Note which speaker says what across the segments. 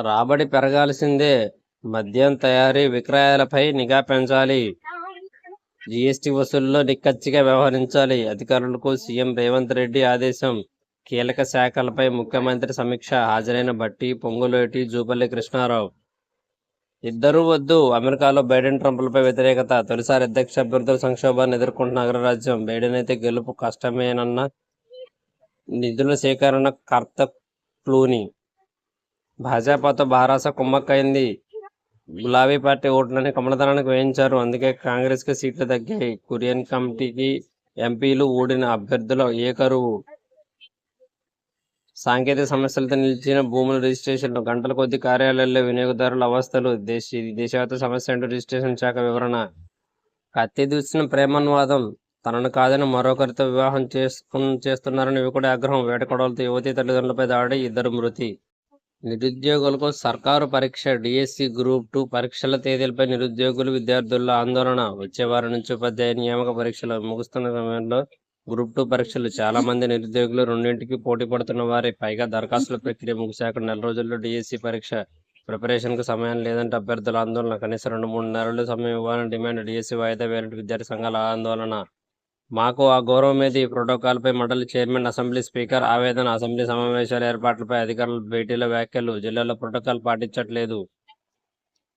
Speaker 1: రాబడి పెరగాల్సిందే. మద్యం తయారీ విక్రయాలపై నిఘా పెంచాలి. జీఎస్టీ వసూళ్ళలో నిక్కచ్చిగా వ్యవహరించాలి. అధికారులకు సీఎం రేవంత్ రెడ్డి ఆదేశం. కీలక శాఖలపై ముఖ్యమంత్రి సమీక్ష హాజరైన బట్టి పొంగులేటి జూపల్లి కృష్ణారావు. ఇద్దరూ వద్దు. అమెరికాలో బైడెన్ ట్రంప్లపై వ్యతిరేకత. తొలిసారి అధ్యక్ష అభ్యర్థుల సంక్షోభాన్ని ఎదుర్కొంటున్న అగ్రరాజ్యం బైడెన్ అయితే గెలుపు కష్టమేనన్న నిధుల సేకరణ కర్త క్లూని. భాజపాతో బారాస కుమ్మక్కైంది. గులాబీ పార్టీ ఓట్లని కమలదళానికి వేయించారు. అందుకే కాంగ్రెస్కి సీట్లు తగ్గాయి. కురియన్ కమిటీకి ఎంపీలు ఓడిన అభ్యర్థుల ఏ కరువు సాంకేతిక సమస్యలతో నిలిచిన భూముల రిజిస్ట్రేషన్ గంటల కొద్ది కార్యాలయాల్లో వినియోగదారుల అవస్థలు దేశ దేశవ్యాప్త సమస్య అంటూ రిజిస్ట్రేషన్ శాఖ వివరణ. కత్తి దూసిన ప్రేమన్వాదం. తనను కాదని మరొకరితో వివాహం చేసుకు చేస్తున్నారని యువకుడి ఆగ్రహం. వేటకొడవలతో యువతి తల్లిదండ్రులపై దాడి. ఇద్దరు మృతి. నిరుద్యోగులకు సర్కారు పరీక్ష డిఎస్సి గ్రూప్ టూ పరీక్షల తేదీలపై నిరుద్యోగులు విద్యార్థుల ఆందోళన. వచ్చేవారం నుంచి ఉపాధ్యాయ నియామక పరీక్షలు ముగుస్తున్న సమయంలో గ్రూప్ టూ పరీక్షలు చాలా మంది నిరుద్యోగులు రెండింటికి పోటీ పడుతున్న వారి. పైగా దరఖాస్తుల ప్రక్రియ ముగిశాక నెల రోజుల్లో డిఎస్సి పరీక్ష ప్రిపరేషన్కు సమయం లేదంటే అభ్యర్థుల ఆందోళన. కనీసం రెండు మూడు నెలలు సమయం ఇవ్వాలని డిమాండ్ డిఎస్సి వాయిదా వేరే విద్యార్థి సంఘాల ఆందోళన. మాకు ఆ గౌరవం మీద ఈ ప్రోటోకాల్పై మండలి చైర్మన్ అసెంబ్లీ స్పీకర్ ఆవేదన అసెంబ్లీ సమావేశాల ఏర్పాట్లపై అధికారుల భేటీల వ్యాఖ్యలు. జిల్లాలో ప్రోటోకాల్ పాటించట్లేదు.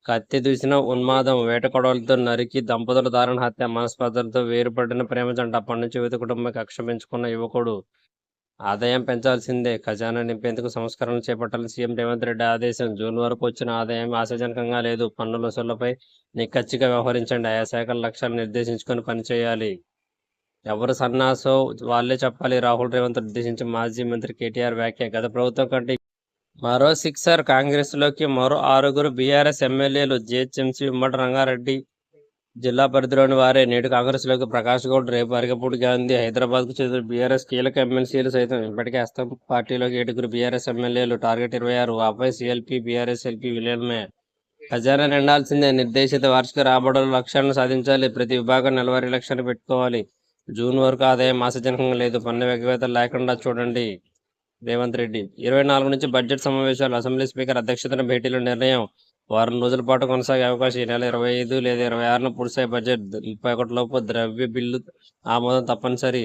Speaker 1: కత్తి దూసిన ఉన్మాదం వేటకొడవలతో నరికి దంపతుల దారుణ హత్య మనస్పర్ధలతో వేరుపడిన ప్రేమ జంట అప్పటి నుంచి యువత కుటుంబం కక్ష పెంచుకున్న యువకుడు ఆదాయం పెంచాల్సిందే. ఖజానా నింపేందుకు సంస్కరణలు చేపట్టాలని సీఎం రేవంత్ రెడ్డి ఆదేశం జూన్ వరకు వచ్చిన ఆదాయం ఆశాజనకంగా లేదు. పన్నుల వసూళ్ళపై నిక్కచ్చిగా వ్యవహరించండి. ఆయా శాఖల లక్ష్యాలు నిర్దేశించుకొని పనిచేయాలి. ఎవరు సన్నాసో వాళ్ళే చెప్పాలి. రాహుల్ రేవంత్ ఉద్దేశించి మాజీ మంత్రి కేటీఆర్ వ్యాఖ్య. గత ప్రభుత్వం కంటే మరో సిక్సర్ కాంగ్రెస్లోకి మరో ఆరుగురు బీఆర్ఎస్ ఎమ్మెల్యేలు జిహెచ్ఎంసీ ఉమ్మడి రంగారెడ్డి జిల్లా పరిధిలోని వారే. నేడు కాంగ్రెస్లోకి ప్రకాష్ గౌడ్ రేపు అరగపూడి గాంధీ హైదరాబాద్కు చెందిన బీఆర్ఎస్ కీలక ఎమ్మెల్సీలు సైతం ఇప్పటికే అస్తం పార్టీలోకి ఏడుగురు బీఆర్ఎస్ ఎమ్మెల్యేలు టార్గెట్ ఇరవై ఆరు ఆపై సిఎల్పి బీఆర్ఎస్ ఎల్పీ విలీనమే ఖజానా నిండాల్సిందే. నిర్దేశిత వార్షిక రాబడుల లక్ష్యాలను సాధించాలి. ప్రతి విభాగం నెలవారీ లక్ష్యాన్ని పెట్టుకోవాలి. జూన్ వరకు ఆదాయం ఆశాజనకంగా లేదు. పన్ను ఎగవేతలు లేకుండా చూడండి. రేవంత్ రెడ్డి. ఇరవై నాలుగు నుంచి బడ్జెట్ సమావేశాలు అసెంబ్లీ స్పీకర్ అధ్యక్షతన భేటీలో నిర్ణయం. వారం రోజుల పాటు కొనసాగే అవకాశం ఈ నెల ఇరవై ఐదు లేదా ఇరవై ఆరున పూర్తయ్యే బడ్జెట్. ముప్పై ఒకటి లోపు ద్రవ్య బిల్లు ఆమోదం తప్పనిసరి.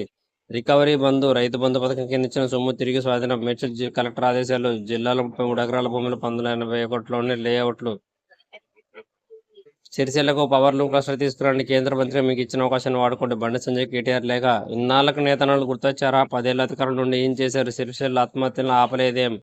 Speaker 1: రికవరీ బంధు రైతు బంధు పథకం కింద ఇచ్చిన సొమ్ము తిరిగి స్వాధీనం. మేడ్చల్ కలెక్టర్ ఆదేశాలు జిల్లాలో ముప్పై మూడు ఎకరాల భూములు పంతొమ్మిది ఎనభై ఒకటిలోని లేఅవుట్లు. సిరిసిల్లకు పవర్ లూమ్ క్లస్టర్ తీసుకురండి కేంద్ర మంత్రి మీకు ఇచ్చిన అవకాశాన్ని వాడుకోండి బండి సంజయ్ కేటీఆర్ లేక ఇన్నాళ్ళకు నేతనాలు గుర్తొచ్చారా? పదేళ్ళ అధికారుల నుండి ఏం చేశారు? సిరిసిల్ల ఆత్మహత్యలను ఆపలేదేం?